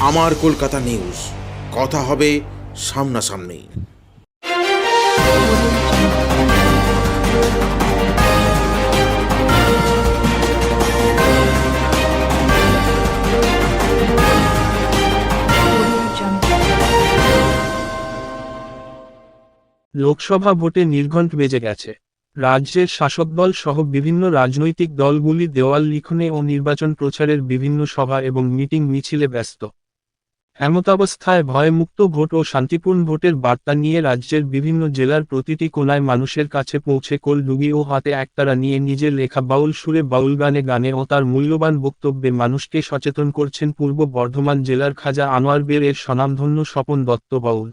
আমার কলকাতা নিউজ। কথা হবে সামনাসামনি। লোকসভা ভোটে নির্ঘণ্ট বেজে গেছে। রাজ্যের শাসক দল সহ বিভিন্ন রাজনৈতিক দলগুলি দেওয়াল লিখনে ও নির্বাচন প্রচারের বিভিন্ন সভা এবং মিটিং মিছিলে ব্যস্ত। এমতাবস্থায় ভয়মুক্ত ভোট ও শান্তিপূর্ণ ভোটের বার্তা নিয়ে রাজ্যের বিভিন্ন জেলার প্রতিটি কোনায় মানুষের কাছে পৌঁছে কোল ডুগি ও হাতে একতারা নিয়ে নিজের লেখা বাউল সুরে বাউল গানে গানে ও তার মূল্যবান বক্তব্যে মানুষকে সচেতন করছেন পূর্ব বর্ধমান জেলার খাজা আনোয়ার বের এর স্বনামধন্য স্বপন দত্ত বাউল।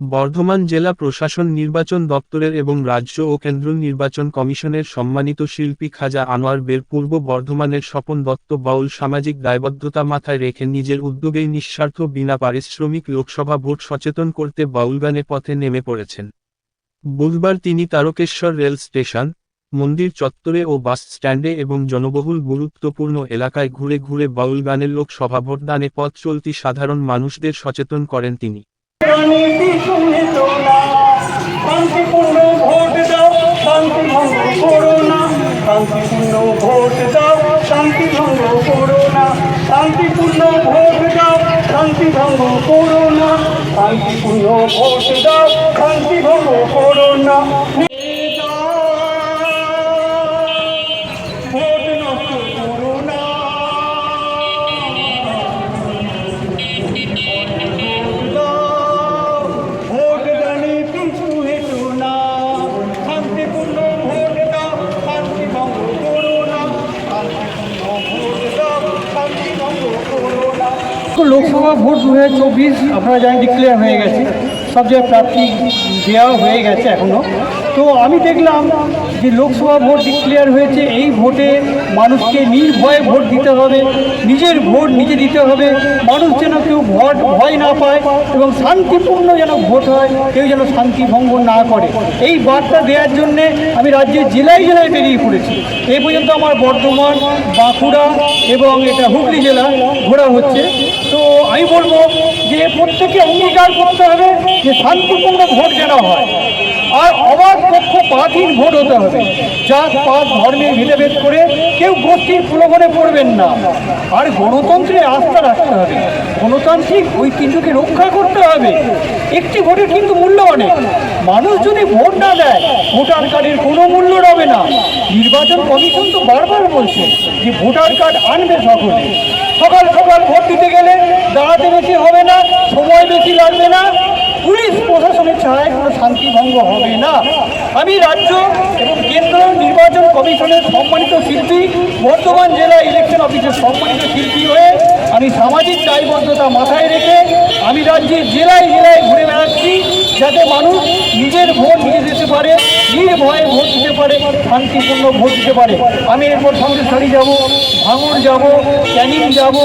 বর্ধমান জেলা প্রশাসন নির্বাচন দপ্তরের এবং রাজ্য ও কেন্দ্র নির্বাচন কমিশনের সম্মানিত শিল্পী খাজা আনোয়ার বের পূর্ব বর্ধমানের স্বপন দত্ত বাউল সামাজিক দায়বদ্ধতা মাথায় রেখে নিজের উদ্যোগেই নিঃস্বার্থ বিনা পারিশ্রমিক লোকসভা ভোট সচেতন করতে বাউল গানে পথে নেমে পড়েছেন। বুধবার তিনি তারকেশ্বর রেল স্টেশন, মন্দির চত্বরে ও বাস স্ট্যান্ডে এবং জনবহুল গুরুত্বপূর্ণ এলাকায় ঘুরে ঘুরে বাউল গানের লোকসভা ভোটদানে পথ চলতি সাধারণ মানুষদের সচেতন করেন তিনি। রাজনীতি শুনে তোলা। শান্তিপূর্ণ ভোট দাও শান্তি ভঙ্গ করো না। শান্তিপূর্ণ ভোট দাও শান্তি ভঙ্গ করো না। শান্তিপূর্ণ ভোট দাও শান্তি করো না। শান্তিপূর্ণ ভোট দাও শান্তি করো না। লোকসভা ভোট দু হাজার চব্বিশ আপনারা জানেন ডিক্লেয়ার হয়ে গেছে সব প্রার্থী দেওয়া হয়ে গেছে এখনও তো আমি দেখলাম যে লোকসভা ভোট ডিক্লেয়ার হয়েছে, এই ভোটে মানুষকে নির্ভয়ে ভোট দিতে হবে, নিজের ভোট নিজে দিতে হবে। মানুষ যেন কেউ ভোট ভয় না পায় এবং শান্তিপূর্ণ যেন ভোট হয়, কেউ যেন শান্তি ভঙ্গ না করে। এই বার্তা দেওয়ার জন্যে আমি রাজ্যের জেলায় জেলায় বেরিয়ে পড়েছি। এই পর্যন্ত আমার বর্ধমান, বাঁকুড়া এবং এটা হুগলি জেলা ঘোরা হচ্ছে। তো আমি বলব যে প্রত্যেকে অঙ্গীকার করতে হবে যে শান্তিপূর্ণ ভোট যেন হয়। আর অবাধ পক্ষ পাথির ভোট হতে হবে। জাত, পাত, ধর্মের ভেদাভেদ করে কেউ গোষ্ঠীর প্রলোভনে পড়বেন না। আর গণতন্ত্রে আস্থা রাখতে হবে। গণতান্ত্রিক ঐতিহ্যকে রক্ষা করতে হবে। একটি ভোটের কিন্তু মূল্য অনেক। মানুষ যদি ভোট না দেয়, ভোটার কার্ডের কোনো মূল্য রবে না। নির্বাচন কমিশন তো বারবার বলছে যে ভোটার কার্ড আনবে সকলে। সকাল সকাল ভোট দিতে গেলে দাঁড়াতে বেশি হবে না, সময় বেশি লাগবে না ছাড়াই শান্তি ভঙ্গ হবে না। আমি রাজ্য এবং কেন্দ্র নির্বাচন কমিশনের সম্মানিত শিল্পী বর্তমান জেলা ইলেকশন অফিসের সম্মানিত শিল্পী হয়ে আমি সামাজিক দায়বদ্ধতা মাথায় রেখে আমি রাজ্যে জেলায় জেলায় ঘুরে বেড়াচ্ছি। যাতে মানুষ নিজের ভোট নিয়ে যেতে পারে নির্ভয়ে ভোট দিতে পারে শান্তিপূর্ণ ভোট দিতে পারে। আমি এরপর সন্দেশখালী যাব ভাঙড় যাব ক্যানিং যাব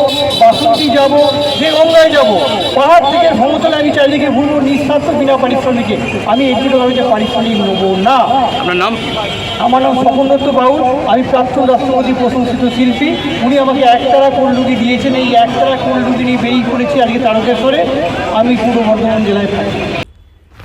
বাসন্তী যাব যে গঙ্গায় যাব। পাহাড় থেকে সমতলে আমি চারিদিকে ঘুরবো নিঃস্বার্থ বিনা পারিশ্রমিকে। আমি এগুলোভাবে যে পারিশ্রমিক নেব না। আপনার নাম? আমার নাম স্বপন দত্ত বাউল। আমি প্রাক্তন রাষ্ট্রপতি প্রশংসিত শিল্পী। উনি আমাকে একতারা কোল্ডুটি দিয়েছেন এই একতারা কোল্ডুটি নিয়ে বেরিয়ে পড়েছি আজকে তারকেশ্বরে। আমি পূর্ব বর্ধমান জেলায় থাকি।